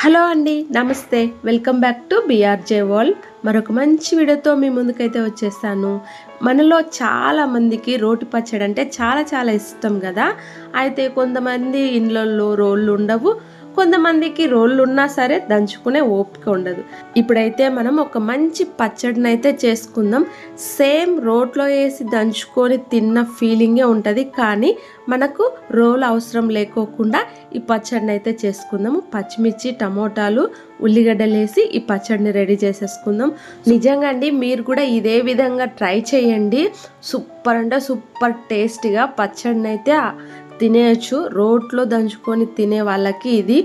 Hello అండి నమస్తే. Welcome back to BRJ world. మరొక మంచి వీడియోతో మీ ముందుకైతే వచ్చేసాను. మనలో చాలా మందికి రోటి పచ్చడి అంటే చాలా చాలా ఇష్టం కదా. అయితే కొంతమంది ఇండ్లలో రోళ్ళు ఉండవు. కొంతమందికి రోళ్ళు ఉన్నా సరే దంచుకునే ఓపిక ఉండదు. ఇప్పుడైతే మనం ఒక మంచి పచ్చడిని అయితే చేసుకుందాం. సేమ్ రోట్లో వేసి దంచుకొని తిన్న ఫీలింగే ఉంటుంది. కానీ మనకు రోల్ అవసరం లేకోకుండా ఈ పచ్చడిని అయితే చేసుకుందాము. పచ్చిమిర్చి టమోటాలు ఉల్లిగడ్డలు వేసి ఈ పచ్చడిని రెడీ చేసేసుకుందాం. నిజంగా అండి మీరు కూడా ఇదే విధంగా ట్రై చేయండి. సూపర్ అంటే సూపర్ టేస్టీగా పచ్చడిని అయితే తినేయచ్చు. రోట్లో దంచుకొని తినే వాళ్ళకి ఇది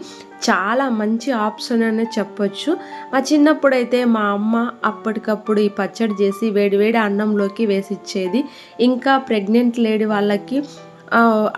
చాలా మంచి ఆప్షన్ అనే చెప్పొచ్చు. మా చిన్నప్పుడైతే మా అమ్మ అప్పటికప్పుడు ఈ పచ్చడి చేసి వేడివేడి అన్నంలోకి వేసి ఇచ్చేది. ఇంకా ప్రెగ్నెంట్ లేడీ వాళ్ళకి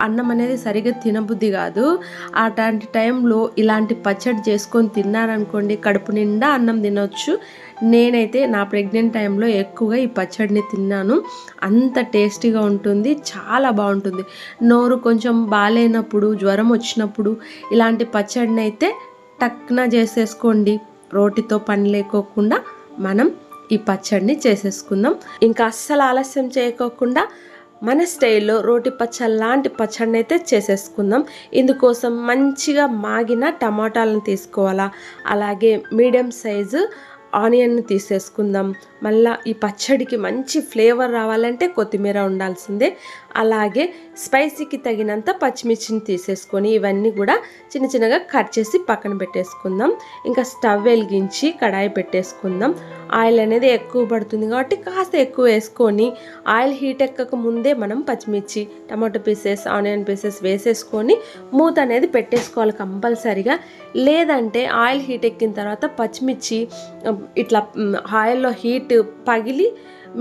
అన్నం అనేది సరిగ్గా తినబుద్ధి కాదు. అట్లాంటి టైంలో ఇలాంటి పచ్చడి చేసుకొని తిన్నారనుకోండి కడుపు నిండా అన్నం తినొచ్చు. నేనైతే నా ప్రెగ్నెంట్ టైంలో ఎక్కువగా ఈ పచ్చడిని తిన్నాను. అంత టేస్టీగా ఉంటుంది చాలా బాగుంటుంది. నోరు కొంచెం బాగాలేనప్పుడు జ్వరం వచ్చినప్పుడు ఇలాంటి పచ్చడిని అయితే టక్న చేసేసుకోండి. రోటితో పని లేకోకుండా మనం ఈ పచ్చడిని చేసేసుకుందాం. ఇంకా అస్సలు ఆలస్యం చేయకోకుండా మన స్టైల్లో రోటి పచ్చడి లాంటి పచ్చడిని అయితే చేసేసుకుందాం. ఇందుకోసం మంచిగా మాగిన టమాటాలను తీసుకోవాలా? అలాగే మీడియం సైజు ఆనియన్ని తీసేసుకుందాం. మళ్ళీ ఈ పచ్చడికి మంచి ఫ్లేవర్ రావాలంటే కొత్తిమీర ఉండాల్సిందే. అలాగే స్పైసీకి తగినంత పచ్చిమిర్చిని తీసేసుకొని ఇవన్నీ కూడా చిన్న చిన్నగా కట్ చేసి పక్కన పెట్టేసుకుందాం. ఇంకా స్టవ్ వెలిగించి కడాయి పెట్టేసుకుందాం. ఆయిల్ అనేది ఎక్కువ పడుతుంది కాబట్టి కాస్త ఎక్కువ వేసుకొని ఆయిల్ హీట్ ఎక్కక ముందే మనం పచ్చిమిర్చి టమాటో పీసెస్ ఆనియన్ పీసెస్ వేసేసుకొని మూత అనేది పెట్టేసుకోవాలి కంపల్సరీగా. లేదంటే ఆయిల్ హీట్ ఎక్కిన తర్వాత పచ్చిమిర్చి ఇట్లా ఆయిల్లో హీట్ పగిలి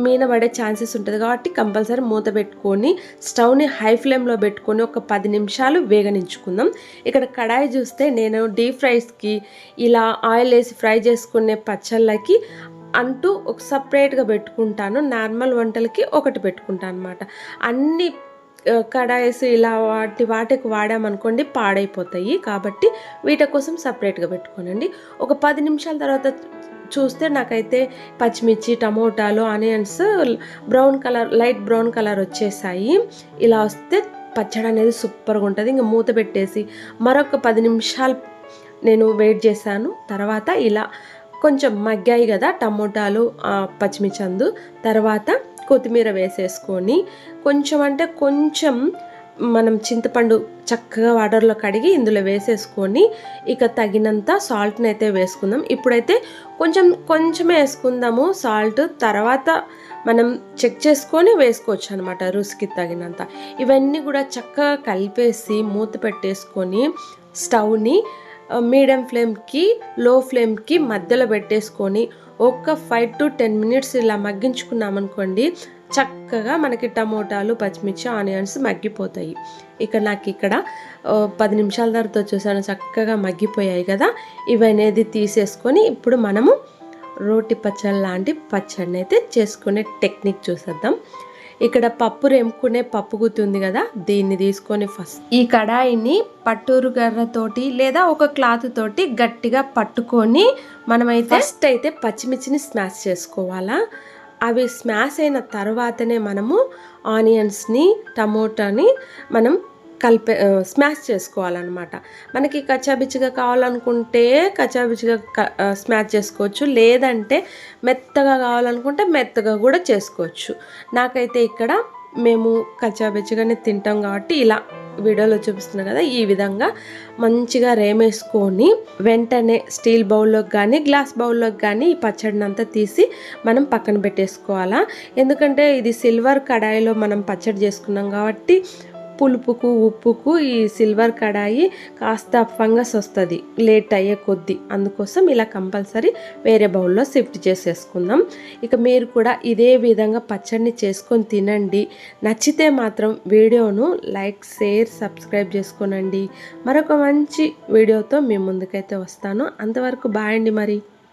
మీన పడే ఛాన్సెస్ ఉంటుంది కాబట్టి కంపల్సరీ మూత పెట్టుకొని స్టవ్ని హై ఫ్లేమ్లో పెట్టుకొని ఒక పది నిమిషాలు వేగనించుకుందాం. ఇక్కడ కడాయి చూస్తే నేను డీప్ ఫ్రైస్కి ఇలా ఆయిల్ వేసి ఫ్రై చేసుకునే పచ్చళ్ళకి అంటూ ఒక సపరేట్గా పెట్టుకుంటాను. నార్మల్ వంటలకి ఒకటి పెట్టుకుంటాను అనమాట అన్ని కడాయిస్ ఇలా వాటి వాటికి వాడామనుకోండి పాడైపోతాయి. కాబట్టి వీటి కోసం సపరేట్గా పెట్టుకోనండి. ఒక పది నిమిషాల తర్వాత చూస్తే నాకైతే పచ్చిమిర్చి టమోటాలు onions brown colour light brown colour వచ్చేసాయి. ఇలా వస్తే పచ్చడి అనేది సూపర్గా ఉంటుంది. ఇంకా మూత పెట్టేసి మరొక పది నిమిషాలు నేను వెయిట్ చేశాను. తర్వాత ఇలా కొంచెం మగ్గాయి కదా టమోటాలు పచ్చిమిర్చి అందు తర్వాత కొత్తిమీర వేసేసుకొని కొంచెం అంటే కొంచెం మనం చింతపండు చక్కగా వాటర్లో కడిగి ఇందులో వేసేసుకొని ఇక తగినంత సాల్ట్ని అయితే వేసుకుందాం. ఇప్పుడైతే కొంచెం కొంచెమే వేసుకుందాము. సాల్ట్ తర్వాత మనం చెక్ చేసుకొని వేసుకోవచ్చు అనమాట రుచికి తగినంత. ఇవన్నీ కూడా చక్కగా కలిపేసి మూత పెట్టేసుకొని స్టవ్ని మీడియం ఫ్లేమ్కి లో ఫ్లేమ్కి మధ్యలో పెట్టేసుకొని ఒక ఫైవ్ టు టెన్ మినిట్స్ ఇలా మగ్గించుకున్నామనుకోండి చక్కగా మనకి టమోటాలు పచ్చిమిర్చి ఆనియన్స్ మగ్గిపోతాయి. ఇక నాకు ఇక్కడ పది నిమిషాల తర్వాత చూసాను చక్కగా మగ్గిపోయాయి కదా. ఇవనేది తీసేసుకొని ఇప్పుడు మనము రోటి పచ్చడి లాంటి పచ్చడిని అయితే చేసుకునే టెక్నిక్ చూసేద్దాం. ఇక్కడ పప్పు రెంపుకునే పప్పు గుత్తి కదా దీన్ని తీసుకొని ఫస్ట్ ఈ కడాయిని పట్టూరు గర్రతోటి లేదా ఒక క్లాత్ తోటి గట్టిగా పట్టుకొని మనమైతే ఫస్ట్ అయితే పచ్చిమిర్చిని స్మాష్ చేసుకోవాలా. అవి స్మాష్ అయిన తర్వాతనే మనము ఆనియన్స్ని టమోటాని మనం కలిపే స్మాష్ చేసుకోవాలన్నమాట. మనకి కచ్చాబిచ్చిగా కావాలనుకుంటే కచ్చాబిచ్చిగా స్మాష్ చేసుకోవచ్చు. లేదంటే మెత్తగా కావాలనుకుంటే మెత్తగా కూడా చేసుకోవచ్చు. నాకైతే ఇక్కడ మేము కచ్చాబిచ్చిగానే తింటాం కాబట్టి ఇలా వీడియోలో చూపిస్తున్నాం కదా ఈ విధంగా మంచిగా రేమేసుకొని వెంటనే స్టీల్ బౌల్లోకి కానీ గ్లాస్ బౌల్లోకి కానీ ఈ పచ్చడిని అంతా తీసి మనం పక్కన పెట్టేసుకోవాలా. ఎందుకంటే ఇది సిల్వర్ కడాయిలో మనం పచ్చడి చేసుకున్నాం కాబట్టి పులుపుకు ఉప్పుకు ఈ సిల్వర్ కడాయి కాస్త ఫంగస్ వస్తుంది లేట్ అయ్యే కొద్దీ. అందుకోసం ఇలా కంపల్సరీ వేరే బౌల్లో షిఫ్ట్ చేసేసుకుందాం. ఇక మీరు కూడా ఇదే విధంగా పచ్చడిని చేసుకొని తినండి. నచ్చితే మాత్రం వీడియోను లైక్ షేర్ సబ్స్క్రైబ్ చేసుకోనండి. మరొక మంచి వీడియోతో మీ ముందుకైతే వస్తాను. అంతవరకు బాయ్ అండి మరి.